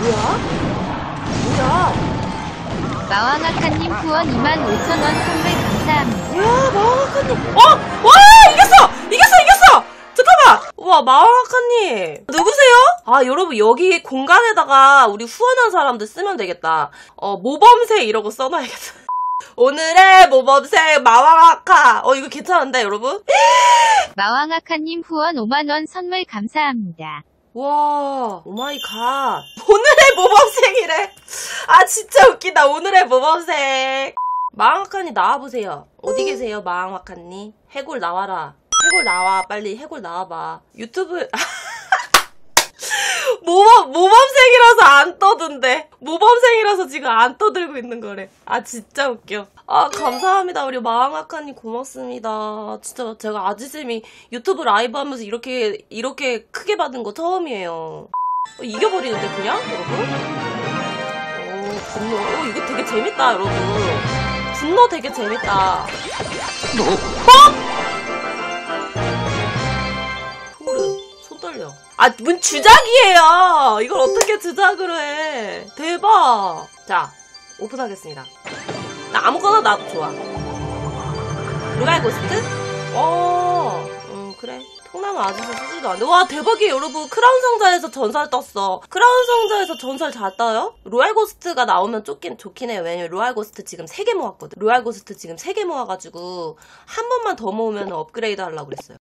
뭐야? 뭐야? 마왕아카님 후원 25,000원 선물 감사합니다. 와, 마왕아카님. 어! 와! 이겼어! 이겼어! 이겼어! 잠깐만! 와, 마왕아카님. 누구세요? 아, 여러분, 여기 공간에다가 우리 후원한 사람들 쓰면 되겠다. 어, 모범생 이러고 써놔야겠다. 오늘의 모범생 마왕아카. 어, 이거 괜찮은데, 여러분? 마왕아카님 후원 5만원 선물 감사합니다. 와, 오마이 갓. 오늘의 모범생이래. 아, 진짜 웃기다. 오늘의 모범생. 마왕아카님 나와보세요. 어디 계세요, 마왕아카님? 해골 나와라. 해골 나와. 빨리 해골 나와봐. 유튜브. 모범, 모범생이라서 안 떠든대. 모범생이라서 지금 안 떠들고 있는 거래. 아, 진짜 웃겨. 아, 감사합니다. 우리 마왕아카님 고맙습니다. 진짜 제가 아지쌤이 유튜브 라이브 하면서 이렇게, 이렇게 크게 받은 거 처음이에요. 어, 이겨버리는데, 그냥? 여러분? 오, 분노. 오, 이거 되게 재밌다, 여러분. 분노 되게 재밌다. 소름, 떨려. 아, 문 주작이에요! 이걸 어떻게 주작으로 해. 대박! 자, 오픈하겠습니다. 나 아무거나 나도 좋아. 루갈 고스트? 어, 음, 그래. 통나무 아저씨 쓰지도 않는데. 와, 대박이에요, 여러분. 크라운 성자에서 전설 떴어. 크라운 성자에서 전설 잘 떠요? 로얄 고스트가 나오면 좋긴, 좋긴 해요. 왜냐면 로얄 고스트 지금 3개 모았거든. 로얄 고스트 지금 3개 모아가지고, 한 번만 더 모으면 업그레이드 하려고 그랬어요.